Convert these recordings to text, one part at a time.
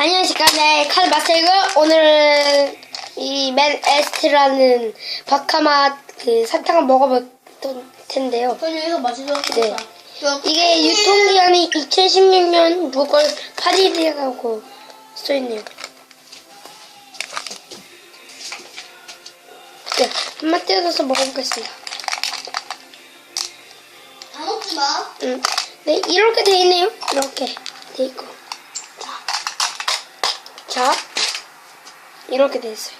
안녕하십니까. 네, 칼 마스터이고, 오늘은 이 맨 에스트라는 바카맛 그 사탕을 먹어볼 텐데요. 저는 이거 맛있어. 네. 이게 유통기한이 2016년 6월 8일이라고 써있네요. 네, 한번 뜯어서 먹어보겠습니다. 다 먹지 마. 음, 네, 이렇게 돼 있네요. 이렇게 돼 있고. 자, 이렇게 돼 있어요.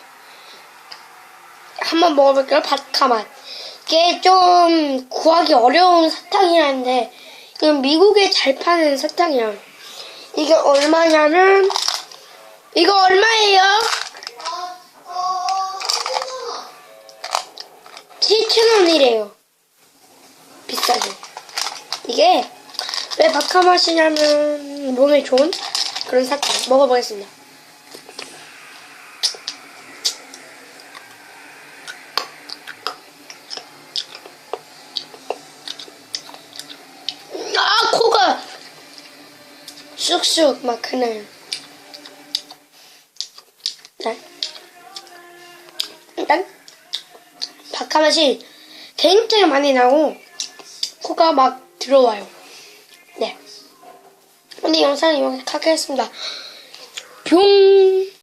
한번 먹어볼게요. 바카맛. 이게 좀 구하기 어려운 사탕이라는데, 이건 미국에 잘 파는 사탕이에요. 이게 얼마냐면, 이거 얼마예요? 어, 어, 7,000원이래요. 비싸게. 이게 왜 바카맛이냐면 몸에 좋은 그런 사탕 먹어보겠습니다. 아 코가 쑥쑥 막. 네. 일단 바카 맛이 굉장히 많이 나고 코가 막 들어와요. 네. 오늘 영상 여기까지 하겠습니다. 뿅.